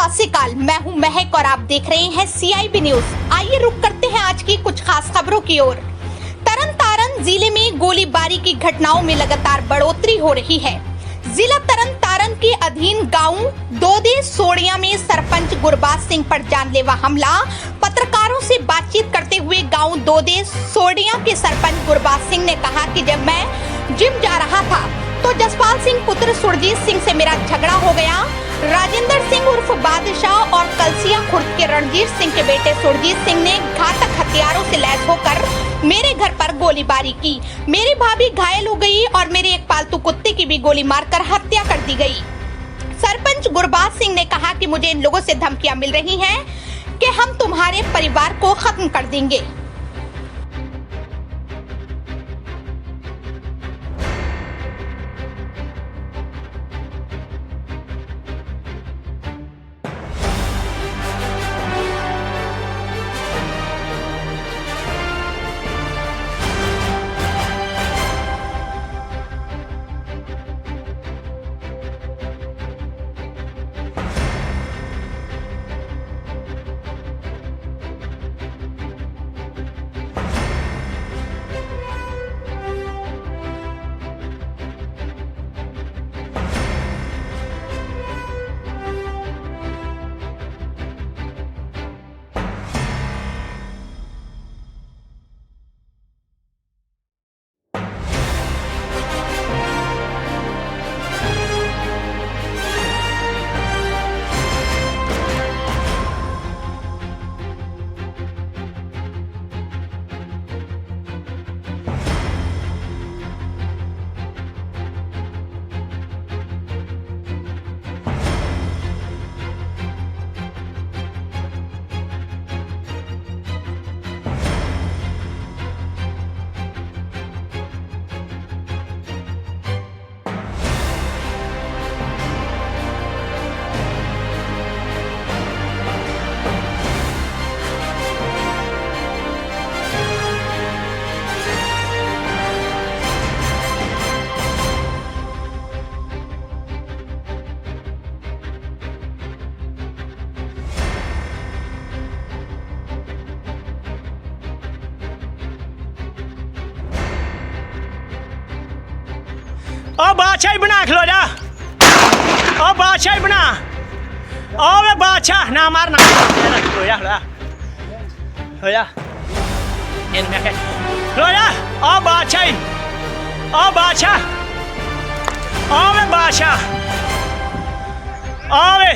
सत श्रीकाल। मैं हूँ महक और आप देख रहे हैं सीआईबी न्यूज़ आइए रुक करते हैं आज की कुछ खास खबरों की ओर। तरन तारण ज़िले में गोलीबारी की घटनाओं में लगातार बढ़ोतरी हो रही है। जिला तरन तारण के अधीन गाँव दोदे सोड़िया में सरपंच गुरबाज सिंह पर जानलेवा हमला। पत्रकारों से बातचीत करते हुए गाँव दोदे सोड़िया के सरपंच गुरबाज सिंह ने कहा कि जब मैं जिम जा रहा था तो जसपाल सिंह पुत्र सुरजीत सिंह से मेरा झगड़ा हो गया। राजेंद्र सिंह उर्फ़ बादशाह और कलसिया खुर्द के रणजीत सिंह के बेटे सुरजीत सिंह ने घातक हथियारों से लैस होकर मेरे घर पर गोलीबारी की। मेरी भाभी घायल हो गई और मेरे एक पालतू कुत्ते की भी गोली मारकर हत्या कर दी गई। सरपंच गुरबाज सिंह ने कहा कि मुझे इन लोगों से धमकियाँ मिल रही हैं कि हम तुम्हारे परिवार को खत्म कर देंगे। ਉਹ ਬਾਦਸ਼ਾਹ ਹੀ ਬਣਾ ਖਲੋ ਜਾ ਉਹ ਬਾਦਸ਼ਾਹ ਹੀ ਬਣਾ ਉਹ ਵੇ ਬਾਦਸ਼ਾਹ ਨਾ ਮਾਰਨਾ ਹੋ ਜਾ ਖਲੋ ਜਾ ਹੋ ਜਾ ਇਹ ਮੈਂ ਕਹਿ ਖਲੋ ਜਾ ਉਹ ਬਾਦਸ਼ਾਹ ਹੀ ਉਹ ਬਾਦਸ਼ਾਹ ਉਹ ਵੇ ਬਾਦਸ਼ਾਹ ਉਹ ਵੇ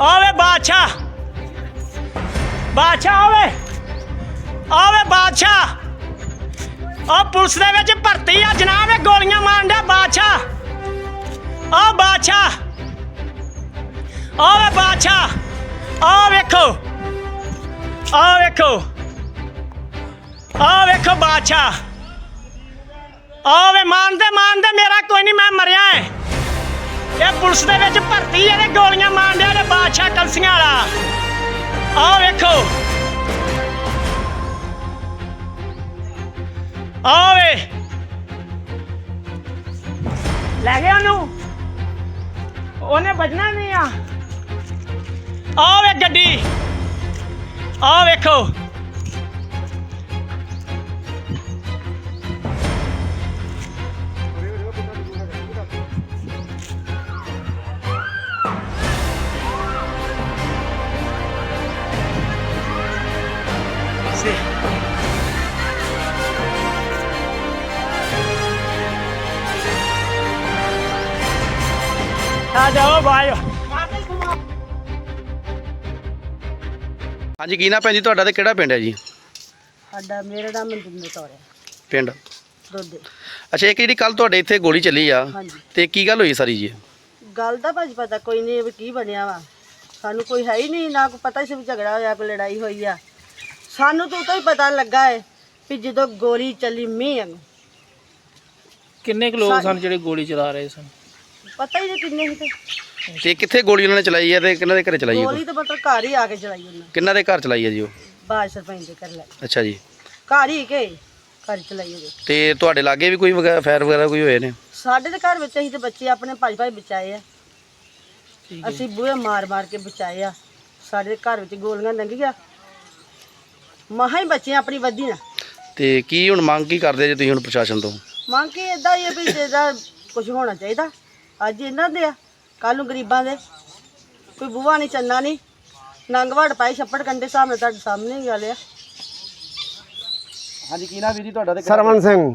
ਉਹ ਵੇ ਪੁਲਿਸ ਦੇ ਵਿੱਚ ਭਰਤੀ ਆ, ਜਨਾਬ, ਇਹ ਗੋਲੀਆਂ ਮਾਰਨ ਡਿਆ ਬਾਦਸ਼ਾਹ। ਉਹ ਬਾਦਸ਼ਾਹ। ਉਹ ਵੇ ਬਾਦਸ਼ਾਹ। ਉਹ ਵੇਖੋ। ਉਹ ਵੇਖੋ। ਉਹ ਵੇਖੋ ਬਾਦਸ਼ਾਹ। ਉਹ ਵੇ ਮਾਰਦੇ ਮਾਨਦੇ ਮੇਰਾ ਕੋਈ ਨਹੀਂ, ਮੈਂ ਮਰਿਆ ਏ ਇਹ ਪੁਲਿਸ ਦੇ ਵਿੱਚ ਭਰਤੀ ਇਹਦੇ ਗੋਲੀਆਂ ਮਾਰਨ ਡਿਆ ਬਾਦਸ਼ਾਹ ਕਲਸੀਆਂ ਵਾਲਾ। ਉਹ ਵੇਖੋ। ਆਵੇ। ਲੈ ਗਿਆ ਉਹਨੂੰ। ਉਹਨੇ ਬਚਣਾ ਨਹੀਂ ਆ। ਆਵੇ ਗੱਡੀ। ਆ ਵੇਖੋ। ਆ ਜਾਓ ਬਾਈ। ਹਾਂਜੀ ਕੀ ਨਾ ਭੈਣ ਜੀ? ਤੁਹਾਡਾ ਤੇ ਕਿਹੜਾ ਪਿੰਡ ਹੈ ਜੀ? ਸਾਡਾ ਮੇਰਾ ਨਾਮ ਮਨਜਿੰਦਰ ਕੌਰ ਹੈ। ਪਿੰਡ? ਦੋਦੇ। ਅੱਛਾ ਇੱਕ ਜਿਹੜੀ ਕੱਲ ਤੁਹਾਡੇ ਇੱਥੇ ਗੋਲੀ ਚੱਲੀ ਆ? ਹਾਂਜੀ। ਤੇ ਕੀ ਗੱਲ ਹੋਈ ਸਾਰੀ ਜੀ? ਗੱਲ ਦਾ ਭਾਜੀ ਪਤਾ ਕੋਈ ਨਹੀਂ ਵੀ ਕੀ ਬਣਿਆ ਵਾ। ਸਾਨੂੰ ਕੋਈ ਹੈ ਹੀ ਨਹੀਂ ਨਾ ਕੋਈ ਪਤਾ ਸੀ ਵੀ ਝਗੜਾ ਹੋਇਆ ਕੋਈ ਲੜਾਈ ਹੋਈ ਆ। ਸਾਨੂੰ ਤਾਂ ਉਦੋਂ ਹੀ ਪਤਾ ਲੱਗਾ ਹੈ ਵੀ ਜਦੋਂ ਗੋਲੀ ਚੱਲੀ ਮੀਂਹ ਵਾਂਗੂ। ਕਿੰਨੇ ਕੁ ਲੋਕ ਸਨ ਜਿਹੜੇ ਗੋਲੀ ਚਲਾ ਰਹੇ ਸਨ? ਪਤਾ ਹੀ ਨਹੀਂ ਕਿੰਨੇ ਸੀ ਤੇ। ਤੇ ਕਿੱਥੇ ਗੋਲੀ ਉਹਨਾਂ ਨੇ ਚਲਾਈ ਹੈ ਤੇ ਕਿਹਨਾਂ ਦੇ ਘਰੇ ਚਲਾਈ ਹੈ ਗੋਲੀ ਤਾਂ ਮਤਲਬ ਘਰ ਹੀ ਆ ਕੇ ਚਲਾਈ ਉਹਨਾਂ ਕਿਹਨਾਂ ਦੇ ਘਰ ਚਲਾਈ ਹੈ ਜੀ ਉਹ? ਬਾਜ ਸਰਪੰਚ ਦੇ ਕਰ ਲੈ ਅੱਛਾ ਜੀ। ਘਰ ਹੀ ਕੇ ਘਰ ਚਲਾਈ ਉਹਦੇ। ਤੇ ਤੁਹਾਡੇ ਲਾਗੇ ਵੀ ਕੋਈ ਫਾਇਰ ਵਗੈਰਾ ਕੋਈ ਹੋਏ ਨੇ? ਸਾਡੇ ਦੇ ਘਰ ਵਿੱਚ ਅਸੀਂ ਤੇ ਬੱਚੇ ਆਪਣੇ ਭਾਈ ਭਾਈ ਬਚਾਏ ਆ। ਅਸੀਂ ਬੂਹੇ ਮਾਰ-ਮਾਰ ਕੇ ਬਚਾਏ ਆ। ਸਾਡੇ ਘਰ ਵਿੱਚ ਗੋਲੀਆਂ ਲੰਘੀਆਂ। ਮਹਾਂ ਹੀ ਬੱਚੇ ਆਪਣੀ ਵੱਧੀ ਨਾ ਤੇ ਕੀ ਹੁਣ ਮੰਗ ਕੀ ਕਰਦੇ ਜੇ ਤੁਸੀਂ ਹੁਣ ਪ੍ਰਸ਼ਾਸਨ ਤੋਂ? ਮੰਗ ਕੇ ਇਦਾਂ ਹੀ ਆ ਵੀ ਜਿਹਦਾ ਕੁਝ ਹੋਣਾ ਚਾਹੀਦਾ। ਅੱਜ ਇਹਨਾਂ ਦੇ ਆ ਕੱਲ ਨੂੰ ਗਰੀਬਾਂ ਦੇ। ਕੋਈ ਬੂਹਾ ਨਹੀਂ ਚੰਨਾ ਨਹੀਂ। ਨੰਗਵੜ ਪਾਈ ਛੱਪੜ ਕੰਡੇ ਸਾਹਮਣੇ ਤੁਹਾਡੇ ਸਾਹਮਣੇ ਹੀ ਗੱਲ ਆ। ਹਾਂਜੀ ਕੀ ਨਾਮ ਵੀਰ ਜੀ ਤੁਹਾਡਾ ਤੇ ਸਰਵਨ ਸਿੰਘ।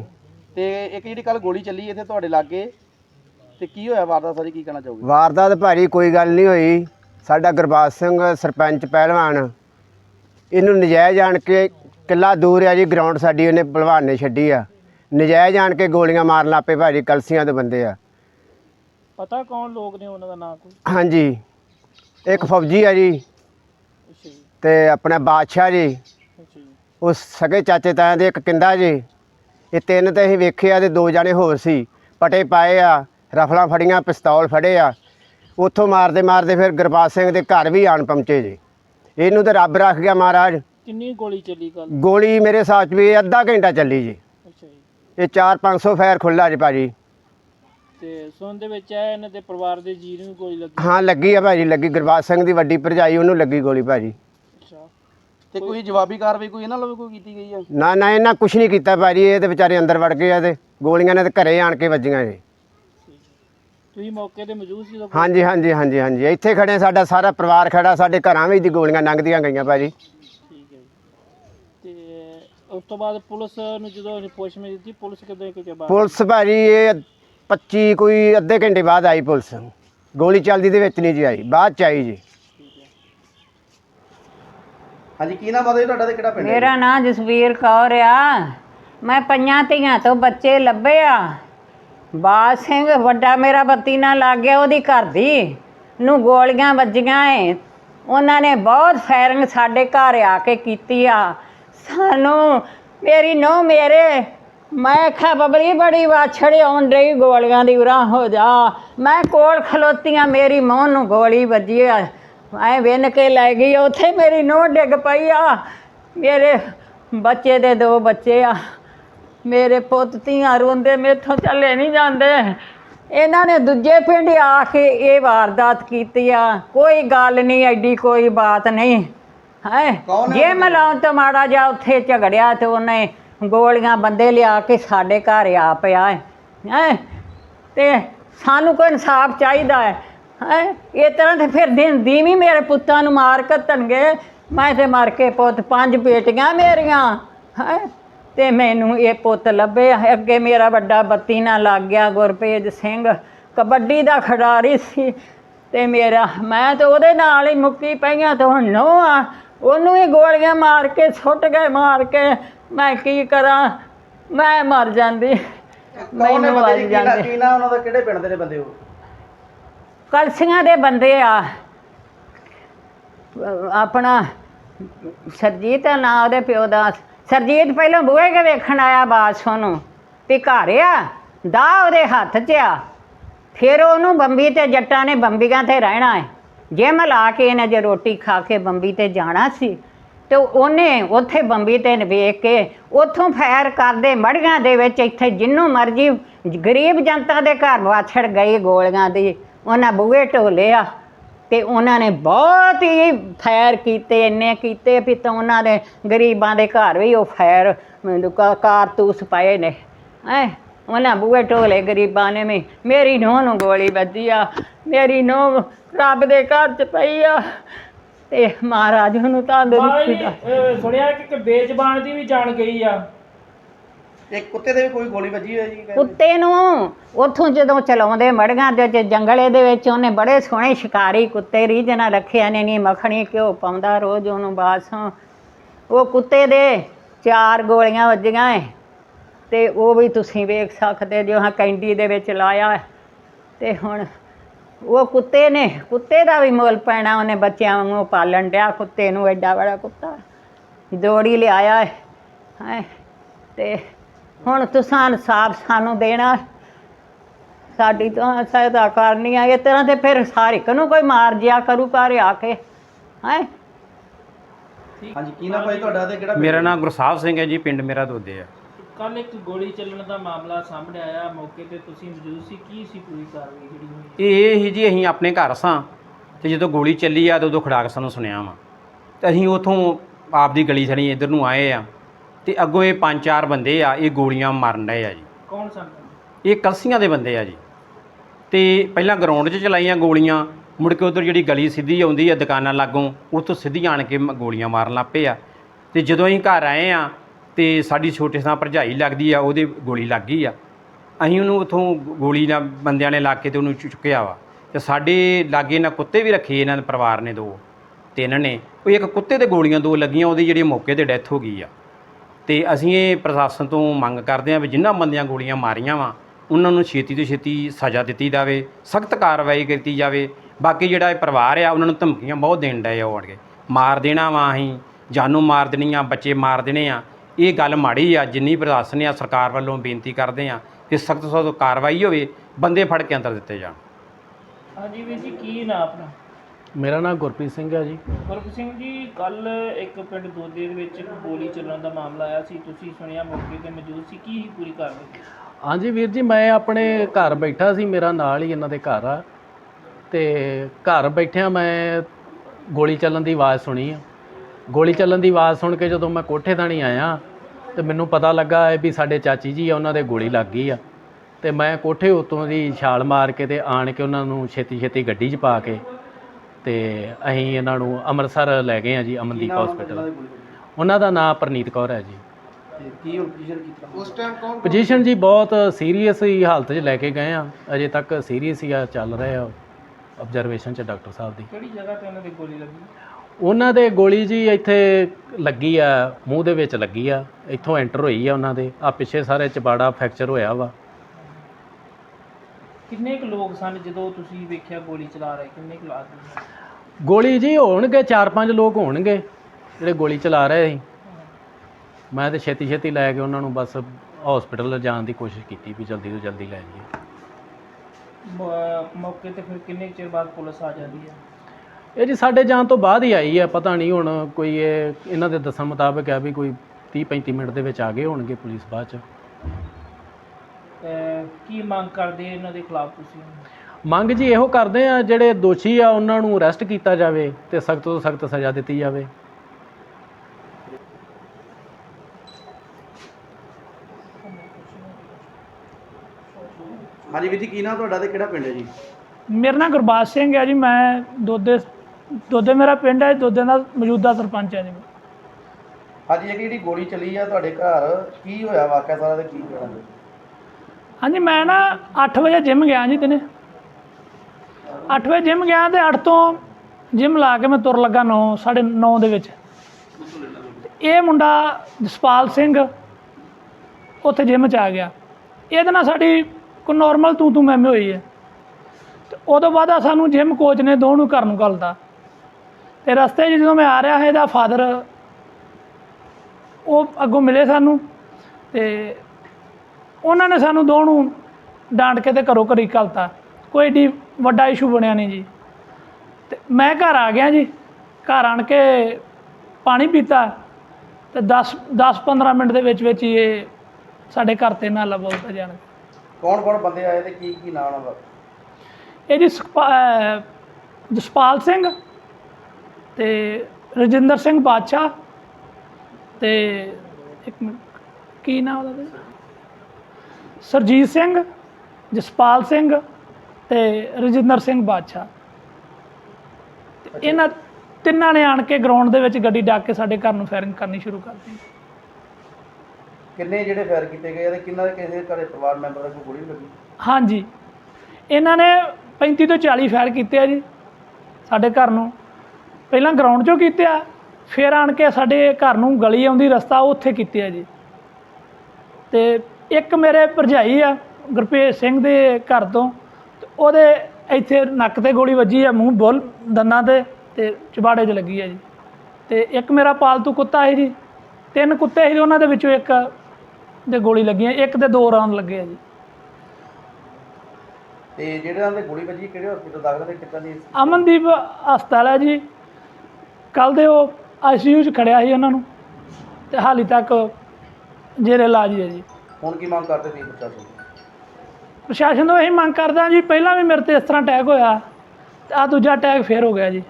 ਤੇ ਇੱਕ ਜਿਹੜੀ ਕੱਲ ਗੋਲੀ ਚੱਲੀ ਇੱਥੇ ਤੁਹਾਡੇ ਲਾਗੇ ਤੇ ਕੀ ਹੋਇਆ ਵਾਰਦਾਤ ਸਾਰੀ ਕੀ ਕਹਿਣਾ ਚਾਹੋਗੇ? ਵਾਰਦਾਤ ਭਾਰੀ ਕੋਈ ਗੱਲ ਨਹੀਂ ਹੋਈ। ਸਾਡਾ ਗੁਰਬਾਜ ਸਿੰਘ ਸਰਪੰਚ ਪਹਿਲਵਾਨ। ਇਹਨੂੰ ਨਜਾਇਜ਼ ਆਣ ਕੇ ਕਿੱਲਾ ਦੂਰ ਆ ਜੀ ਗਰਾਊਂਡ ਸਾਡੀ ਉਹਨੇ ਪਹਿਲਵਾਨ ਨੇ ਛੱਡੀ ਆ। ਨਜਾਇਜ਼ ਆਣ ਕੇ ਗੋਲੀਆਂ ਮਾਰਨ ਲੱਪੇ ਭਾਜੀ ਕਲਸੀਆਂ ਦੇ ਬੰਦੇ ਆ। ਪਤਾ ਕੌਣ ਲੋਕ ਨੇ ਉਹਨਾਂ ਦਾ ਨਾਂ ਕੋਈ? ਹਾਂਜੀ। ਇੱਕ ਫੌਜੀ ਆ ਜੀ ਅੱਛਾ ਜੀ। ਤੇ ਆਪਣਾ ਬਾਦਸ਼ਾਹ ਜੀ। ਅੱਛਾ ਜੀ। ਉਹ ਸਗੇ ਚਾਚੇ ਤਾਇਆਂ ਦੇ ਇੱਕ ਕਿੰਦਾ ਜੀ। ਇਹ ਤਿੰਨ ਤੇ ਅਸੀਂ ਵੇਖੇ ਆ ਤੇ ਦੋ ਜਾਣੇ ਹੋਰ ਸੀ। ਪਟੇ ਪਾਏ ਆ ਰਫਲਾਂ ਫੜੀਆਂ ਪਿਸਤੌਲ ਫੜੇ ਆ। ਉੱਥੋਂ ਮਾਰਦੇ ਮਾਰਦੇ ਫਿਰ ਗੁਰਬਾਜ ਸਿੰਘ ਦੇ ਘਰ ਵੀ ਆਣ ਪਹੁੰਚੇ ਜੀ। ਇਹਨੂੰ ਤੇ ਰੱਬ ਰੱਖ ਗਿਆ ਮਹਾਰਾਜ। ਕਿੰਨੀ ਗੋਲੀ ਚੱਲੀ ਕੱਲ ਗੋਲੀ ਮੇਰੇ 'ਚ ਵੀ ਅੱਧਾ ਘੰਟਾ ਚੱਲੀ ਜੀ। ਅੱਛਾ ਜੀ। ਇਹ 4-500 ਫਾਇਰ ਖੁੱਲਾ ਜੀ ਭਾਜੀ। ਤੇ ਸੁਣ ਦੇ ਵਿੱਚ ਆਇਆ ਇਹਨਾਂ ਦੇ ਪਰਿਵਾਰ ਦੇ ਜੀ ਨੂੰ ਗੋਲੀ ਲੱਗੀ ਹਾਂ ਲੱਗੀ ਆ ਭਾਜੀ ਲੱਗੀ। ਗੁਰਬਾਜ ਸਿੰਘ ਦੀ ਵੱਡੀ ਭਰਜਾਈ ਉਹਨੂੰ ਲੱਗੀ ਗੋਲੀ ਭਾਜੀ। ਅੱਛਾ। ਤੇ ਕੋਈ ਜਵਾਬੀ ਕਾਰਵਾਈ ਕੋਈ ਇਹਨਾਂ ਵੱਲੋਂ ਕੋਈ ਕੀਤੀ ਗਈ ਹੈ ਨਾ ਨਾ ਇਹਨਾਂ ਕੁਛ ਨਹੀਂ ਕੀਤਾ ਭਾਜੀ। ਇਹ ਤੇ ਵਿਚਾਰੇ ਅੰਦਰ ਵੜ ਗਏ ਆ ਤੇ ਗੋਲੀਆਂ ਨੇ ਤੇ ਘਰੇ ਆਣ ਕੇ ਵੱਜੀਆਂ ਜੀ। ਤੁਸੀਂ ਮੌਕੇ ਤੇ ਮੌਜੂਦ ਸੀ ਉਦੋਂ? ਹਾਂਜੀ ਹਾਂਜੀ ਹਾਂਜੀ ਹਾਂਜੀ। ਇੱਥੇ ਖੜੇ ਸਾਡਾ ਸਾਰਾ ਪਰਿਵਾਰ ਖੜਾ ਸਾਡੇ ਘਰਾਂ ਵਿੱਚ ਦੀ ਗੋਲੀਆਂ ਲੰਘਦੀਆਂ ਗਈਆਂ ਭਾਜੀ। ਠੀਕ ਹੈ ਜੀ। ਤੇ ਉਸ ਤੋਂ ਬਾਅਦ ਪੁਲਿਸ ਨੂੰ ਜਦੋਂ ਪੁੱਛ ਮੈਂ ਦਿੱਤੀ ਪੁਲਿਸ ਕਿਦੋਂ ਕਿ ਜਵਾਬ ਪੁਲਿਸ ਭਾਜੀ ਇਹ 25 ਕੋਈ ਅੱਧੇ ਘੰਟੇ ਬਾਅਦ ਆਈ ਪੁਲਿਸ। ਗੋਲੀ ਚੱਲਦੀ ਦੇ ਵਿੱਚ ਨਹੀਂ ਜੀ ਆਈ ਬਾਅਦ ਚ ਆਈ ਜੀ। ਹਾਂਜੀ ਕੀ ਨਾਮ ਹੈ ਤੁਹਾਡਾ ਤੇ ਕਿਹੜਾ ਪਿੰਡ ਮੇਰਾ ਨਾਂ ਜਸਵੀਰ ਕੌਰ ਆ। ਮੈਂ ਪੰਜਾਂ ਧੀਆਂ ਤੋਂ ਬੱਚੇ ਲੱਭੇ ਆ। ਬਾਦ ਸਿੰਘ ਵੱਡਾ ਮੇਰਾ ਬੱਤੀ ਨਾਲ ਲੱਗ ਗਿਆ ਉਹਦੀ ਘਰ ਦੀ ਨੂੰ ਗੋਲੀਆਂ ਵੱਜੀਆਂ ਏ। ਉਹਨਾਂ ਨੇ ਬਹੁਤ ਫਾਇਰਿੰਗ ਸਾਡੇ ਘਰ ਆ ਕੇ ਕੀਤੀ ਆ। ਸਾਨੂੰ ਮੇਰੀ ਨੋ ਮੇਰੇ ਮੈਂ ਖਾ ਬਬਲੀ ਬੜੀ ਵਾਛੜ ਆਉਣ ਰਹੀ ਗੋਲੀਆਂ ਦੀ ਉਰਾਂ ਹੋ ਜਾ। ਮੈਂ ਕੋਲ ਖਲੋਤੀਆਂ ਮੇਰੀ ਮੂੰਹ ਨੂੰ ਗੋਲੀ ਵੱਜੀ ਆ ਐ ਵਿੰਨ ਕੇ ਲੈ ਗਈ ਉੱਥੇ ਮੇਰੀ ਨੋ ਡਿੱਗ ਪਈ ਆ। ਮੇਰੇ ਬੱਚੇ ਦੇ ਦੋ ਬੱਚੇ ਆ। ਮੇਰੇ ਪੁੱਤ ਧੀਆਂ ਰੋਂਦੇ ਮੇਥੋਂ ਚੱਲੇ ਨਹੀਂ ਜਾਂਦੇ। ਇਹਨਾਂ ਨੇ ਦੂਜੇ ਪਿੰਡ ਆ ਕੇ ਇਹ ਵਾਰਦਾਤ ਕੀਤੀ ਆ। ਕੋਈ ਗੱਲ ਨਹੀਂ ਐਡੀ ਕੋਈ ਬਾਤ ਨਹੀਂ। ਹੈ? ਜੇ ਮਲਾਉਣ ਤੋਂ ਮਾੜਾ ਜਾ ਉੱਥੇ ਝਗੜਿਆ ਤੇ ਉਹਨੇ ਗੋਲੀਆਂ ਬੰਦੇ ਲਿਆ ਕੇ ਸਾਡੇ ਘਰ ਆ ਪਿਆ ਹੈ। ਹੈਂ। ਤੇ ਸਾਨੂੰ ਕੋਈ ਇਨਸਾਫ ਚਾਹੀਦਾ ਹੈ। ਹੈ? ਇਹ ਤਰ੍ਹਾਂ ਤੇ ਫਿਰ ਦਿਨ ਦੀ ਵੀ ਮੇਰੇ ਪੁੱਤਾਂ ਨੂੰ ਮਾਰ ਕੱਤਣਗੇ ਮੈਂ ਤੇ ਮਰ ਕੇ ਪੁੱਤ ਪੰਜ ਬੇਟੀਆਂ ਮੇਰੀਆਂ। ਹੈਂ? ਤੇ ਮੈਨੂੰ ਇਹ ਪੁੱਤ ਲੱਭੇ। ਅੱਗੇ ਮੇਰਾ ਵੱਡਾ ਬੱਤੀ ਨਾਲ ਲੱਗ ਗਿਆ ਗੁਰਪ੍ਰੀਤ ਸਿੰਘ। ਕਬੱਡੀ ਦਾ ਖਿਡਾਰੀ ਸੀ। ਤੇ ਮੇਰਾ, ਮੈਂ ਤਾਂ ਉਹਦੇ ਨਾਲ ਹੀ ਮੁੱਕੀ ਪਈਆਂ ਤੇ ਹੁਣ ਨੋ ਆ। ਉਹਨੂੰ ਹੀ ਗੋਲੀਆਂ ਮਾਰ ਕੇ, ਸੁੱਟ ਗਏ ਮਾਰ ਕੇ ਮੈਂ ਕੀ ਕਰਾਂ? ਮੈਂ ਮਰ ਜਾਂਦੀ। ਮੈਨੂੰ ਵੱਜ ਜਾਂਦੇ। ਕੀ ਨਾਮ ਉਹਨਾਂ ਦਾ ਕਿਹੜੇ ਪਿੰਡ ਦੇ ਨੇ ਬੰਦੇ ਉਹ? ਕਲਸੀਆਂ ਦੇ ਬੰਦੇ ਆ। ਆਪਣਾ ਸਰਜੀਤ ਦਾ ਨਾਂ ਉਹਦੇ ਪਿਓ ਦਾ। ਸਰਜੀਤ ਪਹਿਲਾਂ ਬੂਹੇ ਕੇ ਵੇਖਣ ਆਇਆ ਬਾਦਸ਼ਾਹ ਨੂੰ ਵੀ ਘਰ ਆ ਦਾ ਉਹਦੇ ਹੱਥ 'ਚ ਆ। ਫਿਰ ਉਹਨੂੰ ਬੰਬੀ ਤੇ ਜੱਟਾਂ ਨੇ ਬੰਬੀਆਂ ਤੇ ਰਹਿਣਾ ਹੈ ਜੇ ਮਿਲਾ ਕੇ ਇਹਨੇ ਜੇ ਰੋਟੀ ਖਾ ਕੇ ਬੰਬੀ ਤੇ ਜਾਣਾ ਸੀ ਤੇ ਉਹਨੇ ਉੱਥੇ ਬੰਬੀ ਤੇ ਵੇਖ ਕੇ ਉੱਥੋਂ ਫੈਰ ਕਰਦੇ ਮੜੀਆਂ ਦੇ ਵਿੱਚ ਇੱਥੇ ਜਿੰਨੂੰ ਮਰਜ਼ੀ ਗਰੀਬ ਜਨਤਾ ਦੇ ਘਰ ਵਾਛੜ ਗਈ ਗੋਲੀਆਂ ਦੀ, ਉਹਨਾਂ ਬੂਹੇ ਢੋਲੇ ਆ ਤੇ ਉਹਨਾਂ ਨੇ ਬਹੁਤ ਹੀ ਫੈਰ ਕੀਤੇ, ਇੰਨੇ ਕੀਤੇ ਵੀ ਤਾਂ ਉਹਨਾਂ ਦੇ ਗਰੀਬਾਂ ਦੇ ਘਰ ਵੀ ਉਹ ਫੈਰ ਕਾਰਤੂਸ ਪਏ ਨੇ। ਐ ਉਹਨਾਂ ਬੂਹੇ ਢੋਲੇ ਗਰੀਬਾਂ ਨੇ ਵੀ, ਮੇਰੀ ਨੂੰਹ ਨੂੰ ਗੋਲੀ ਵੱਜੀ ਆ, ਮੇਰੀ ਨੂੰਹ ਰੱਬ ਦੇ ਘਰ ਚ ਪਈ ਆ। ਤੇ ਮਹਾਰਾਜ ਨੂੰ ਤੰਦਰੁਸਤੀ ਦਾ ਸੁਣਿਆ ਕਿ ਇੱਕ ਬੇਜ਼ਬਾਨ ਦੀ ਵੀ ਜਾਣ ਗਈ ਆ। ਇੱਕ ਕੁੱਤੇ ਦੇ ਵੀ ਕੋਈ ਗੋਲੀ ਵੱਜੀ ਹੋਈ ਜੀ ਕੁੱਤੇ ਨੂੰ ਉੱਥੋਂ ਜਦੋਂ ਚਲਾਉਂਦੇ ਮੜੀਆਂ ਦੇ ਚ ਜੰਗਲੇ ਦੇ ਵਿੱਚ ਉਹਨੇ ਬੜੇ ਸੋਹਣੇ ਸ਼ਿਕਾਰੀ ਕੁੱਤੇ ਰੀਝਣਾ ਰੱਖਿਆ ਨੇ ਨਹੀਂ ਮੱਖਣੀ ਘਿਓ ਪਾਉਂਦਾ ਰੋਜ਼ ਉਹਨੂੰ ਬਾਸੋਂ। ਉਹ ਕੁੱਤੇ ਦੇ ਚਾਰ ਗੋਲੀਆਂ ਵੱਜੀਆਂ ਏ ਤੇ ਉਹ ਵੀ ਤੁਸੀਂ ਵੇਖ ਸਕਦੇ ਜੋ ਹਾਂ ਕੈਂਡੀ ਦੇ ਵਿੱਚ ਲਾਇਆ। ਤੇ ਹੁਣ ਉਹ ਕੁੱਤੇ ਨੇ ਕੁੱਤੇ ਦਾ ਵੀ ਮੁੱਲ ਪੈਣਾ ਉਹਨੇ ਬੱਚਿਆਂ ਵਾਂਗੂ ਪਾਲਣ ਡਿਆ ਕੁੱਤੇ ਨੂੰ ਐਡਾ ਬੜਾ ਕੁੱਤਾ। ਜੋੜੀ ਲਿਆਇਆ ਹੈ ਹੈਂ ਤੇ ਹੁਣ ਤੁਸਾਂ ਇਨਸਾਫ ਸਾਨੂੰ ਦੇਣਾ। ਸਾਡੀ ਤਾਂ ਸਹਾਇਤਾ ਕਰਨੀ ਆ ਇਸ ਤਰ੍ਹਾਂ ਤੇ ਫਿਰ ਹਰ ਇੱਕ ਨੂੰ ਕੋਈ ਮਾਰ ਜਿਆ ਕਰੂ ਘਰ ਆ ਕੇ ਹੈ। ਹਾਂਜੀ ਕੀ ਨਾਮ ਭਾਈ ਤੁਹਾਡਾ ਤੇ ਕਿਹੜਾ ਮੇਰਾ ਨਾਮ ਗੁਰਸਾਹਿਬ ਸਿੰਘ ਹੈ ਜੀ ਪਿੰਡ ਮੇਰਾ ਦੋਦੇ ਆ। ਕੱਲ ਇੱਕ ਗੋਲੀ ਚੱਲਣ ਦਾ ਮਾਮਲਾ ਸਾਹਮਣੇ ਆਇਆ। ਮੌਕੇ ਤੇ ਤੁਸੀਂ ਮੌਜੂਦ ਸੀ। ਕੀ ਸੀ ਪੂਰੀ ਕਾਰਵਾਈ ਜਿਹੜੀ ਹੋਈ? ਇਹ ਹੀ ਜੀ ਅਸੀਂ ਆਪਣੇ ਘਰ ਸਾਂ ਤੇ ਜਦੋਂ ਗੋਲੀ ਚੱਲੀ ਆ ਤੇ ਉਦੋਂ ਖੜਾਕ ਸਾਨੂੰ ਸੁਣਿਆ ਵਾ। ਤੇ ਅਸੀਂ ਉਥੋਂ ਆਪਦੀ ਗਲੀ ਥਣੀ ਇੱਧਰ ਨੂੰ ਆਏ ਆ ਤੇ ਅੱਗੋਂ ਇਹ ਪੰਜ ਚਾਰ ਬੰਦੇ ਆ ਇਹ ਗੋਲੀਆਂ ਮਾਰਨ ਡਏ ਆ ਜੀ। ਕੌਣ ਸਨ? ਇਹ ਕਲਸੀਆਂ ਦੇ ਬੰਦੇ ਆ ਜੀ। ਤੇ ਪਹਿਲਾਂ ਗਰਾਊਂਡ 'ਚ ਚਲਾਈਆਂ ਗੋਲੀਆਂ ਮੁੜ ਕੇ ਉਧਰ ਜਿਹੜੀ ਗਲੀ ਸਿੱਧੀ ਆਉਂਦੀ ਆ ਦੁਕਾਨਾਂ ਲਾਗੋਂ ਉੱਥੋਂ ਸਿੱਧੀ ਆਣ ਕੇ ਮ- ਗੋਲੀਆਂ ਮਾਰਨ ਲੱਗ ਪਏ ਆ। ਤੇ ਜਦੋਂ ਅਸੀਂ ਘਰ ਆਏ ਆ ਤੇ ਸਾਡੀ ਛੋਟੇ ਸਾਂ ਭਰਜਾਈ ਲੱਗਦੀ ਆ, ਉਹਦੇ ਗੋਲੀ ਲੱਗ ਗਈ ਆ। ਅਸੀਂ ਉਹਨੂੰ ਉਥੋਂ ਗੋਲੀ ਨਾਲ ਬੰਦਿਆਂ ਨੇ ਲਾ ਕੇ ਤੇ ਉਹਨੂੰ ਚੁ- ਚੁੱਕਿਆ ਵਾ। ਤੇ ਸਾਡੇ ਲਾਗੇ ਨਾ ਕੁੱਤੇ ਵੀ ਰੱਖੇ ਇਹਨਾਂ ਦੇ ਪਰਿਵਾਰ ਨੇ ਦੋ ਤਿੰਨ ਨੇ, ਉਹ ਇੱਕ ਕੁੱਤੇ ਤੇ ਗੋਲੀਆਂ ਦੋ ਲੱਗੀਆਂ, ਉਹਦੀ ਜਿਹੜੀ ਮੌਕੇ ਤੇ ਡੈਥ ਹੋ ਗਈ ਆ। ਤੇ ਅਸੀਂ ਇਹ ਪ੍ਰਸ਼ਾਸਨ ਤੋਂ ਮੰਗ ਕਰਦੇ ਹਾਂ ਵੀ ਜਿਨ੍ਹਾਂ ਬੰਦਿਆਂ ਗੋਲੀਆਂ ਮਾਰੀਆਂ ਵਾ, ਉਹਨਾਂ ਨੂੰ ਛੇਤੀ ਤੋਂ ਛੇਤੀ ਸਜ਼ਾ ਦਿੱਤੀ ਜਾਵੇ, ਸਖਤ ਕਾਰਵਾਈ ਕੀਤੀ ਜਾਵੇ। ਬਾਕੀ ਜਿਹੜਾ ਇਹ ਪਰਿਵਾਰ ਆ, ਉਹਨਾਂ ਨੂੰ ਧਮਕੀਆਂ ਬਹੁਤ ਦੇਣ ਡਏ ਆ ਉਹ ਅੜਗੇ ਮਾਰ ਦੇਣਾ ਵਾ ਅਸੀਂ, ਜਾਨੋਂ ਮਾਰ ਦੇਣੀ ਆ, ਬੱਚੇ ਮਾਰ ਦੇਣੇ ਆ। ਇਹ ਗੱਲ ਮਾੜੀ ਆ ਜਿੰਨੀ ਪ੍ਰਸ਼ਾਸਨ ਆ ਸਰਕਾਰ ਵੱਲੋਂ ਬੇਨਤੀ ਕਰਦੇ ਆ ਕਿ ਸਖਤ ਸਖਤ ਕਾਰਵਾਈ ਹੋਵੇ ਬੰਦੇ ਫੜ ਕੇ ਅੰਦਰ ਦਿੱਤੇ ਜਾਣ। ਹਾਂਜੀ ਵੀਰ ਜੀ ਕੀ ਨਾਂ ਆਪਣਾ? ਮੇਰਾ ਨਾਮ ਗੁਰਪ੍ਰੀਤ ਸਿੰਘ ਹੈ ਜੀ। ਗੁਰਪ੍ਰੀਤ ਸਿੰਘ ਜੀ ਕੱਲ ਇੱਕ ਪਿੰਡ ਦੋਦੇ ਦੇ ਵਿੱਚ ਇੱਕ ਗੋਲੀ ਚੱਲਣ ਦਾ ਮਾਮਲਾ ਆਇਆ ਸੀ ਤੁਸੀਂ ਸੁਣਿਆ ਮੌਕੇ ਤੇ ਮੌਜੂਦ ਸੀ ਕੀ ਸੀ ਪੂਰੀ ਕਾਰਵਾਈ? ਹਾਂਜੀ ਵੀਰ ਜੀ ਮੈਂ ਆਪਣੇ ਘਰ ਬੈਠਾ ਸੀ ਮੇਰਾ ਨਾਲ ਹੀ ਇਹਨਾਂ ਦੇ ਘਰ ਆ। ਤੇ ਘਰ ਬੈਠਿਆਂ ਮੈਂ ਗੋਲੀ ਚੱਲਣ ਦੀ ਆਵਾਜ਼ ਸੁਣੀ ਆ। ਗੋਲੀ ਚੱਲਣ ਦੀ ਆਵਾਜ਼ ਸੁਣ ਕੇ ਜਦੋਂ ਮੈਂ ਕੋਠੇ ਥਾਣੀ ਆਇਆ ਤੇ ਮੈਨੂੰ ਪਤਾ ਲੱਗਾ ਹੈ ਵੀ ਸਾਡੇ ਚਾਚੀ ਜੀ ਆ ਉਹਨਾਂ ਦੇ ਗੋਲੀ ਲੱਗ ਗਈ ਆ। ਤੇ ਮੈਂ ਕੋਠੇ ਉੱਤੋਂ ਦੀ ਛਾਲ ਮਾਰ ਕੇ ਤੇ ਆਣ ਕੇ ਉਹਨਾਂ ਨੂੰ ਛੇਤੀ ਛੇਤੀ ਗੱਡੀ 'ਚ ਪਾ ਕੇ ਤੇ ਅਸੀਂ ਇਹਨਾਂ ਨੂੰ ਅੰਮ੍ਰਿਤਸਰ ਲੈ ਗਏ ਆ ਜੀ ਅਮਨਦੀਪ ਹਸਪੀਟਲ ਉਹਨਾਂ ਦਾ ਨਾਮ ਪ੍ਰਨੀਤ ਕੌਰ ਹੈ ਜੀ। ਤੇ ਕੀ ਹੁਣ ਪੋਜੀਸ਼ਨ ਕੀਤਾ ਉਸ ਟਾਈਮ ਕੌਣ ਪੋਜੀਸ਼ਨ ਜੀ ਬਹੁਤ ਸੀਰੀਅਸ ਹੀ ਹਾਲਤ 'ਚ ਲੈ ਕੇ ਗਏ ਆ। ਅਜੇ ਤੱਕ ਸੀਰੀਅਸ ਹੀ ਆ ਚੱਲ ਰਹੇ ਆ। ਆਬਜ਼ਰਵੇਸ਼ਨ 'ਚ ਡਾਕਟਰ ਸਾਹਿਬ ਦੀ। ਕਿਹੜੀ ਜਗ੍ਹਾ ਤੇ ਉਹਨਾਂ ਦੀ ਗੋਲੀ ਲੱਗੀ? ਉਹਨਾਂ ਦੇ ਗੋਲੀ ਜੀ ਇੱਥੇ ਲੱਗੀ ਆ ਮੂੰਹ ਦੇ ਵਿੱਚ ਲੱਗੀ ਆ ਇੱਥੋਂ ਐਂਟਰ ਹੋਈ ਆ ਉਹਨਾਂ ਦੇ। ਆ ਪਿੱਛੇ ਸਾਰੇ ਚਬਾੜਾ ਫ੍ਰੈਕਚਰ ਹੋਇਆ ਵਾ। ਕਿੰਨੇ ਕੁ ਲੋਕ ਸਨ ਜਦੋਂ ਤੁਸੀਂ ਵੇਖਿਆ ਗੋਲੀ ਚਲਾ ਰਹੇ? ਕਿੰਨੇ ਕੁ ਆਦਮੀ ਸਨ? ਗੋਲੀ ਜੀ ਹੋਣਗੇ 4-5 ਲੋਕ ਹੋਣਗੇ ਜਿਹੜੇ ਗੋਲੀ ਚਲਾ ਰਹੇ ਸੀ। ਮੈਂ ਤੇ ਛੇਤੀ ਛੇਤੀ ਲੈ ਕੇ ਉਹਨਾਂ ਨੂੰ ਬਸ ਹਸਪੀਟਲ ਲਿਜਾਣ ਦੀ ਕੋਸ਼ਿਸ਼ ਕੀਤੀ ਵੀ ਜਲਦੀ ਤੋਂ ਜਲਦੀ ਲੈ ਜਾਈਏ। ਮ- ਮੌਕੇ ਤੇ ਫਿਰ ਕਿੰਨੇ ਕੁ ਚਿਰ ਬਾਅਦ ਪੁਲਿਸ ਆ ਜਾਂਦੀ ਹੈ? ਇਹ ਜੀ ਸਾਡੇ ਜਾਣ ਤੋਂ ਬਾਅਦ ਹੀ ਆਈ ਹੈ ਪਤਾ ਨਹੀਂ ਹੁਣ ਕੋਈ ਇਹ ਇਹਨਾਂ ਦੇ ਦੱਸਣ ਮੁਤਾਬਕ ਹੈ ਵੀ ਕੋਈ 30 35 ਮਿੰਟ ਦੇ ਵਿੱਚ ਆ ਗਏ ਹੋਣਗੇ ਪੁਲਿਸ ਬਾਅਦ ਚ। ਤੇ ਕੀ ਮੰਗ ਕਰਦੇ ਇਹਨਾਂ ਦੇ ਖਿਲਾਫ ਤੁਸੀਂ? ਮੰਗ ਜੀ ਇਹੋ ਕਰਦੇ ਆ ਜਿਹੜੇ ਦੋਸ਼ੀ ਆ ਉਹਨਾਂ ਨੂੰ ਅਰੈਸਟ ਕੀਤਾ ਜਾਵੇ ਤੇ ਸਖਤ ਤੋਂ ਸਖਤ ਸਜ਼ਾ ਦਿੱਤੀ ਜਾਵੇ। ਹਾਂਜੀ ਵੀਰ ਜੀ ਕੀ ਨਾਮ ਤੁਹਾਡਾ ਤੇ ਕਿਹੜਾ ਪਿੰਡ ਹੈ ਜੀ? ਮੇਰਾ ਨਾਮ ਗੁਰਬਾਜ ਸਿੰਘ ਹੈ ਜੀ ਮੈਂ ਦੋਦੇ ਦੋਦੇ ਮੇਰਾ ਪਿੰਡ ਹੈ ਦੋਦੇ ਦਾ ਮੌਜੂਦਾ ਸਰਪੰਚ ਹੈ ਜੀ। ਹਾਂਜੀ ਇਹ ਜਿਹੜੀ ਗੋਲੀ ਚੱਲੀ ਆ ਤੁਹਾਡੇ ਘਰ ਕੀ ਹੋਇਆ ਵਾਕਿਆ ਸਾਰਾ ਤੇ ਕੀ ਕਹਿਣਾ ਹਾਂਜੀ ਮੈਂ ਨਾ 8 ਵਜੇ ਜਿਮ ਗਿਆ ਜੀ ਦਿਨੇ। 8 ਵਜੇ ਜਿਮ ਗਿਆ ਤੇ 8 ਤੋਂ ਜਿਮ ਲਾ ਕੇ ਮੈਂ ਤੁਰ ਲੱਗਾ 9 9:30 ਦੇ ਵਿੱਚ। ਇਹ ਮੁੰਡਾ ਜਸਪਾਲ ਸਿੰਘ ਉੱਥੇ ਜਿਮ ਚ ਆ ਗਿਆ। ਇਹਦੇ ਨਾਲ ਸਾਡੀ ਕੋਈ ਨਾਰਮਲ ਤੂੰ ਤੂੰ ਮੈਮੇ ਹੋਈ ਹੈ। ਤੇ ਉਦੋਂ ਬਾਅਦ ਆ ਸਾਨੂੰ ਜਿਮ ਕੋਚ ਨੇ ਦੋ ਨੂੰ ਘਰ ਨੂੰ ਘੱਲਤਾ। ਤੇ ਰਸਤੇ 'ਚ ਜਦੋਂ ਮੈਂ ਆ ਰਿਹਾ ਇਹਦਾ ਫਾਦਰ ਉਹ ਅੱਗੋਂ ਮਿਲੇ ਸਾਨੂੰ ਤੇ ਉਹਨਾਂ ਨੇ ਸਾਨੂੰ ਦੋ ਨੂੰ ਡਾਂਟ ਕੇ ਤੇ ਘਰੋਂ ਘਰੀ ਘਲਤਾ। ਕੋਈ ਏਡੀ ਵੱਡਾ ਇਸ਼ੂ ਬਣਿਆ ਨਹੀਂ ਜੀ। ਤੇ ਮੈਂ ਘਰ ਆ ਗਿਆ ਜੀ ਘਰ ਆਣ ਕੇ ਪਾਣੀ ਪੀਤਾ ਤੇ 10 10 15 ਮਿੰਟ ਦੇ ਵਿੱਚ ਵਿੱਚ ਹੀ ਇਹ ਸਾਡੇ ਘਰ ਤੇ ਨਾਲਾ ਬੋਲਦਾ ਜਾਣ। ਕੌਣ ਕੌਣ ਬੰਦੇ ਆਏ ਤੇ ਕੀ ਕੀ ਨਾਮ ਉਹਨਾਂ ਦਾ? ਇਹ ਜੀ ਸੁਖਪਾ- ਅਹ ਜਸਪਾਲ ਸਿੰਘ ਤੇ ਰਜਿੰਦਰ ਸਿੰਘ ਬਾਦਸ਼ਾਹ ਤੇ ਇੱਕ ਮਿੰਟ ਕੀ ਨਾਮ ਉਹਦਾ? ਸਰਜੀਤ ਸਿੰਘ ਜਸਪਾਲ ਸਿੰਘ ਤੇ ਰਜਿੰਦਰ ਸਿੰਘ ਬਾਦਸ਼ਾਹ। ਤੇ ਇਹਨਾਂ ਤਿੰਨਾਂ ਨੇ ਆਣ ਕੇ ਗਰਾਊਂਡ ਦੇ ਵਿੱਚ ਗੱਡੀ ਡਾਕ ਕੇ ਸਾਡੇ ਘਰ ਨੂੰ ਫਾਇਰਿੰਗ ਕਰਨੀ ਸ਼ੁਰੂ ਕਰ ਦਿੱਤੀ। ਕਿੰਨੇ ਜਿਹੜੇ ਫਾਇਰ ਕੀਤੇ ਗਏ? ਆ ਤੇ ਕਿੰਨਾ ਦੇ ਕਿਸੇ ਘਰੇ ਪਰਿਵਾਰ ਮੈਂਬਰ ਦਾ ਕੋਈ ਗੋਲੀ ਲੱਗੀ? ਹਾਂਜੀ। ਇਹਨਾਂ ਨੇ 35 ਤੋਂ 40 ਫਾਇਰ ਕੀਤੇ ਆ ਜੀ ਸਾਡੇ ਘਰ ਨੂੰ। ਪਹਿਲਾਂ ਗਰਾਊਂਡ 'ਚੋਂ ਕੀਤੇ ਆ ਫਿਰ ਆਣ ਕੇ ਸਾਡੇ ਘਰ ਨੂੰ ਗਲੀ ਆਉਂਦੀ ਰਸਤਾ ਉੱਥੇ ਕੀਤੇ ਆ ਜੀ। ਤੇ ਇੱਕ ਮੇਰੇ ਭਰਜਾਈ ਆ ਗੁਰਪ੍ਰੀਤ ਸਿੰਘ ਦੇ ਘਰ ਤੋਂ ਤੇ ਉਹਦੇ ਇੱਥੇ ਨੱਕ ਤੇ ਗੋਲੀ ਵੱਜੀ ਆ ਮੂੰਹ ਬੁੱਲ ਦੰਦਾਂ ਤੇ ਤੇ ਚਬਾੜੇ 'ਚ ਲੱਗੀ ਆ ਜੀ। ਤੇ ਇੱਕ ਮੇਰਾ ਪਾਲਤੂ ਕੁੱਤਾ ਹੈ ਜੀ ਤਿੰਨ ਕੁੱਤੇ ਸੀ ਉਹਨਾਂ ਦੇ ਵਿੱਚੋਂ ਇੱਕ ਦੇ ਗੋਲੀ ਲੱਗੀ ਆ ਇੱਕ ਦੇ ਦੋ ਰਾਉਂਡ ਲੱਗੇ ਆ ਜੀ। ਤੇ ਜਿਹੜੇ ਉਹਨਾਂ ਦੇ ਗੋਲੀ ਵੱਜੀ ਕਿਹੜੇ ਹਸਪੀਟਲ ਦਾਖਲ ਕਿੱਦਾਂ ਦੀ ਅਮਨਦੀਪ ਹਸਪਤਾਲ ਹੈ ਜੀ ਕੱਲ ਦੇ ਉਹ ਆਈਸੀਯੂ 'ਚ ਖੜਿਆ ਸੀ ਉਹਨਾਂ ਨੂੰ ਤੇ ਹਾਲੇ ਤੱਕ ਜੇਰੇ ਇਲਾਜ ਹੀ ਹੈ ਜੀ। ਹੁਣ ਕੀ ਮੰਗ ਕਰਦੇ ਸੀ ਪ੍ਰਸ਼ਾਸਨ ਤੋਂ? ਪ੍ਰਸ਼ਾਸਨ ਤੋਂ ਇਹੀ ਮੰਗ ਕਰਦਾ ਜੀ ਪਹਿਲਾਂ ਵੀ ਮੇਰੇ ਤੇ ਇਸ ਤਰ੍ਹਾਂ ਅਟੈਕ ਹੋਇਆ ਆ ਦੂਜਾ ਅਟੈਕ ਫੇਰ ਹੋ ਗਿਆ ਜੀ।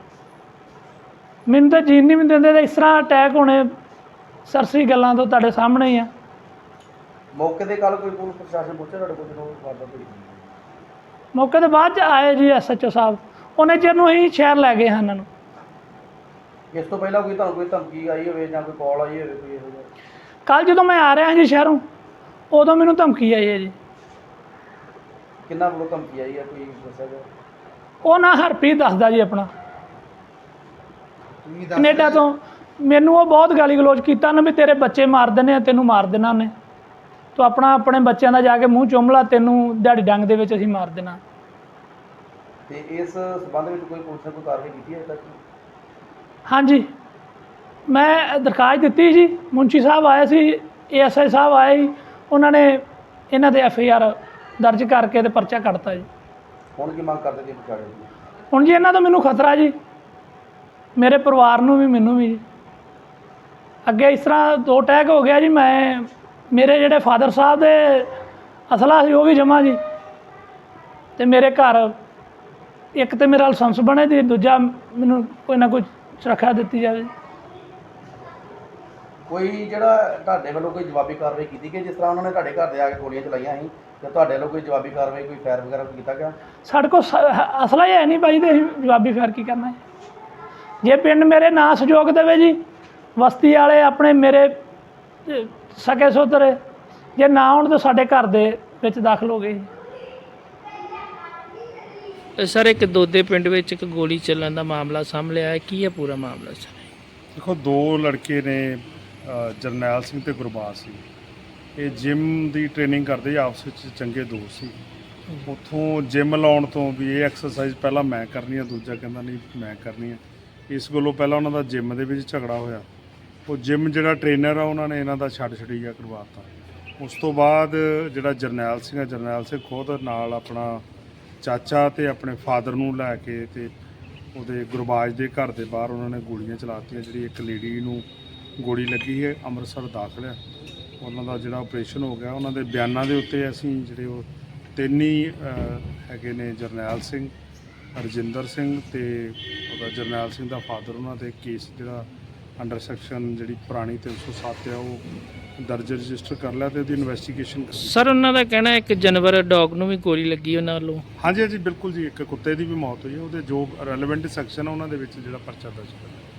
ਮੈਨੂੰ ਤਾਂ ਜੀਣ ਨਹੀਂ ਦਿੰਦੇ ਤੇ ਇਸ ਤਰ੍ਹਾਂ ਅਟੈਕ ਹੋਣੇ ਸਰਸਰੀ ਗੱਲਾਂ ਤੋਂ ਤੁਹਾਡੇ ਸਾਹਮਣੇ ਹੀ ਆ। ਮੌਕੇ ਤੇ ਕੱਲ ਕੋਈ ਪੁਲਿਸ ਪ੍ਰਸ਼ਾਸਨ ਪਹੁੰਚਿਆ ਤੁਹਾਡੇ ਕੋਲ ਜਦੋਂ ਵਾਰਦਾਤ ਹੋਈ? ਮੌਕੇ ਤੋਂ ਬਾਅਦ 'ਚ ਆਏ ਜੀ ਐਸਐਚਓ ਸਾਹਿਬ। ਉਹਨੇ ਚਿਰ ਨੂੰ ਹੀ ਸ਼ਹਿਰ ਲੈ ਗਏ ਹਨ ਨੂੰ। ਇਸ ਤੋਂ ਪਹਿਲਾਂ ਕੋਈ ਤੁਹਾਨੂੰ ਕੋਈ ਧਮਕੀ ਆਈ ਹੋਵੇ ਜਾਂ ਕੋਈ ਕਾਲ ਆਈ ਹੋਵੇ ਕੋਈ ਇਹੋ ਜਿਹਾ? ਕੱਲ ਜਦੋਂ ਮੈਂ ਆ ਰਿਹਾ ਜੀ ਸ਼ਹਿਰੋਂ ਉਦੋਂ ਮੈਨੂੰ ਧਮਕੀ ਆਈ ਹੈ ਜੀ। ਕਿੰਨਾ ਵੱਲੋਂ ਧਮਕੀ ਆਈ ਹੈ? ਕੋਈ ਦੱਸਿਆ ਜਾਵੇ? ਉਹ ਨਾ ਹਰਪ੍ਰੀਤ ਦੱਸਦਾ ਜੀ ਆਪਣਾ। ਕੈਨੇਡਾ ਤੋਂ। ਮੈਨੂੰ ਉਹ ਬਹੁਤ ਗਾਲੀ ਗਲੋਚ ਕੀਤਾ ਨਾ ਵੀ ਤੇਰੇ ਬੱਚੇ ਮਾਰ ਦੇਣੇ ਆ ਤੈਨੂੰ ਮਾਰ ਦੇਣਾ ਉਹਨੇ। ਤੂੰ ਆਪਣਾ ਆਪਣੇ ਬੱਚਿਆਂ ਦਾ ਜਾ ਕੇ ਮੂੰਹ ਚੁੰਮ ਲਾ ਤੈਨੂੰ ਦਿਹਾੜੀ ਡੰਗ ਦੇ ਵਿੱਚ ਅਸੀਂ ਮਾਰ ਦੇਣਾ। ਤੇ ਇਸ ਸਬੰਧ ਵਿੱਚ ਕੋਈ ਪੁਲਿਸ ਨੇ ਕੋਈ ਕਾਰਵਾਈ ਕੀਤੀ ਹੈ ਅਜੇ ਤੱਕ? ਹਾਂਜੀ। ਮੈਂ ਦਰਖਾਸਤ ਦਿੱਤੀ ਜੀ ਮੁੰਸ਼ੀ ਸਾਹਿਬ ਆਏ ਸੀ ਏਐਸਆਈ ਸਾਹਿਬ ਆਏ ਸੀ ਉਹਨਾਂ ਨੇ ਇਹਨਾਂ ਦੇ ਐਫਆਈਆਰ ਦਰਜ ਕਰਕੇ ਤੇ ਪਰਚਾ ਕੱਟਤਾ ਜੀ। ਹੁਣ ਕੀ ਮੰਗ ਕਰਦੇ ਜੀ ਵਿਚਾਰੇ ਦੀ? ਹੁਣ ਜੀ ਇਹਨਾਂ ਤੋਂ ਮੈਨੂੰ ਖਤਰਾ ਜੀ। ਮੇਰੇ ਪਰਿਵਾਰ ਨੂੰ ਵੀ ਮੈਨੂੰ ਵੀ ਜੀ। ਅੱਗੇ ਇਸ ਤਰ੍ਹਾਂ ਦੋ ਅਟੈਕ ਹੋ ਗਿਆ ਜੀ ਮੈਂ ਮੇਰੇ ਜਿਹੜੇ ਫਾਦਰ ਸਾਹਿਬ ਦੇ ਅਸਲਾ ਸੀ ਉਹ ਵੀ ਜਮਾ ਜੀ। ਤੇ ਮੇਰੇ ਘਰ ਇੱਕ ਤੇ ਮੇਰਾ ਲਾਇਸੈਂਸ ਬਣੇ ਤੇ ਦੂਜਾ ਮੈਨੂੰ ਕੋਈ ਨਾ ਕੋਈ ਸੁਰੱਖਿਆ ਦਿੱਤੀ ਜਾਵੇ। ਕੋਈ ਜਿਹੜਾ ਤੁਹਾਡੇ ਵੱਲੋਂ ਕੋਈ ਜਵਾਬੀ ਕਾਰਵਾਈ ਕੀਤੀ ਗਈ? ਜਿਸ ਤਰ੍ਹਾਂ ਉਹਨਾਂ ਨੇ ਤੁਹਾਡੇ ਘਰ ਦੇ ਆ ਕੇ ਗੋਲੀਆਂ ਚਲਾਈਆਂ ਸੀ ਤੇ ਤੁਹਾਡੇ ਵੱਲੋਂ ਕੋਈ ਜਵਾਬੀ ਕਾਰਵਾਈ ਕੋਈ ਫਾਇਰ ਵਗੈਰਾ ਕੋਈ ਕੀਤਾ ਗਿਆ? ਸਾਡੇ ਕੋਲ ਸ- ਹ- ਅਸਲਾ ਹੀ ਹੈ ਨਹੀਂ ਭਾਈ ਤੇ ਅਸੀਂ ਜਵਾਬੀ ਫੇਰ ਕੀ ਕਰਨਾ ਹੈ? ਜੇ ਪਿੰਡ ਮੇਰੇ ਨਾ ਸਹਿਯੋਗ ਦੇਵੇ ਜੀ ਵਸਤੀ ਵਾਲੇ ਆਪਣੇ ਮੇਰੇ ਅਹ, ਸਕੇ ਸੋਦਰੇ ਜੇ ਨਾ ਆਉਣ ਤਾਂ ਸਾਡੇ ਘਰ ਦੇ ਵਿੱਚ ਦਾਖਲ ਹੋ ਗਏ ਜੀ। ਸਰ ਇੱਕ ਦੋਦੇ ਪਿੰਡ ਵਿੱਚ ਇੱਕ ਗੋਲੀ ਚੱਲਣ ਦਾ ਮਾਮਲਾ ਸਾਹਮਣੇ ਆਇਆ। ਕੀ ਹੈ ਪੂਰਾ ਮਾਮਲਾ ਸਰ? ਦੇਖੋ ਦੋ ਲੜਕੇ ਨੇ ਅ, ਜਰਨੈਲ ਸਿੰਘ ਤੇ ਗੁਰਬਾਜ ਸਿੰਘ। ਇਹ ਜਿਮ ਦੀ ਟ੍ਰੇਨਿੰਗ ਕਰਦੇ ਆਪਸ ਵਿੱਚ ਚੰਗੇ ਦੋਸਤ ਸੀ। ਉੱਥੋਂ ਜਿਮ ਲਾਉਣ ਤੋਂ ਵੀ ਇਹ ਐਕਸਰਸਾਈਜ਼ ਪਹਿਲਾਂ ਮੈਂ ਕਰਨੀ ਆ ਦੂਜਾ ਕਹਿੰਦਾ ਨਹੀਂ ਮੈਂ ਕਰਨੀ ਆ। ਇਸ ਗੱਲੋਂ ਪਹਿਲਾਂ ਉਹਨਾਂ ਦਾ ਜਿਮ ਦੇ ਵਿੱਚ ਝਗੜਾ ਹੋਇਆ। ਉਹ ਜਿਮ ਜਿਹੜਾ ਟ੍ਰੇਨਰ ਆ ਉਹਨਾਂ ਨੇ ਇਹਨਾਂ ਦਾ ਛੱਡ ਛੜੀਆ ਕਰਵਾਤਾ ਉਸ ਤੋਂ ਬਾਅਦ ਜਿਹੜਾ ਜਰਨੈਲ ਸਿੰਘ ਆ ਜਰਨੈਲ ਸਿੰਘ ਖੁਦ ਨਾਲ ਆਪਣਾ ਚਾਚਾ ਤੇ ਆਪਣੇ ਫਾਦਰ ਨੂੰ ਲੈ ਕੇ ਤੇ ਉਹਦੇ ਗੁਰਬਾਜ ਦੇ ਘਰ ਦੇ ਬਾਹਰ ਉਹਨਾਂ ਨੇ ਗੋਲੀਆਂ ਚਲਾਤੀਆਂ, ਜਿਹੜੀ ਇੱਕ ਲੇਡੀ ਨੂੰ ਗੋਲੀ ਲੱਗੀ ਹੈ, ਅੰਮ੍ਰਿਤਸਰ ਦਾਖਲ ਹੈ। ਉਹਨਾਂ ਦਾ ਜਿਹੜਾ ਆਪਰੇਸ਼ਨ ਹੋ ਗਿਆ, ਉਹਨਾਂ ਦੇ ਬਿਆਨਾਂ ਦੇ ਉੱਤੇ ਅਸੀਂ ਜਿਹੜੇ ਉਹ ਤਿੰਨ ਹੀ ਹੈਗੇ ਨੇ ਜਰਨੈਲ ਸਿੰਘ, ਰਜਿੰਦਰ ਸਿੰਘ ਤੇ ਉਹਦਾ ਜਰਨੈਲ ਸਿੰਘ ਦਾ ਫਾਦਰ, ਉਹਨਾਂ ਤੇ ਕੇਸ ਜਿਹੜਾ ਅੰਡਰ ਸੈਕਸ਼ਨ ਜਿਹੜੀ ਪੁਰਾਣੀ 307 ਹੈ ਉਹ ਦਰਜ ਰਜਿਸਟਰ ਕਰ ਲਿਆ ਤੇ ਉਹਦੀ ਇਨਵੈਸਟੀਗੇਸ਼ਨ ਸਰ ਉਹਨਾਂ ਦਾ ਕਹਿਣਾ ਇੱਕ ਜਾਨਵਰ ਡੌਗ ਨੂੰ ਵੀ ਗੋਲੀ ਲੱਗੀ ਉਹਨਾਂ ਵੱਲੋਂ। ਹਾਂਜੀ ਹਾਂਜੀ ਬਿਲਕੁਲ ਜੀ ਇੱਕ ਕੁੱਤੇ ਦੀ ਵੀ ਮੌਤ ਹੋਈ ਹੈ। ਉਹਦੇ ਜੋ ਰੈਲੇਵੈਂਟ ਸੈਕਸ਼ਨ ਆ ਉਹਨਾਂ ਦੇ ਵਿੱਚ ਜਿਹੜਾ ਪਰਚਾ ਦਰਜ ਕਰ ਲਿਆ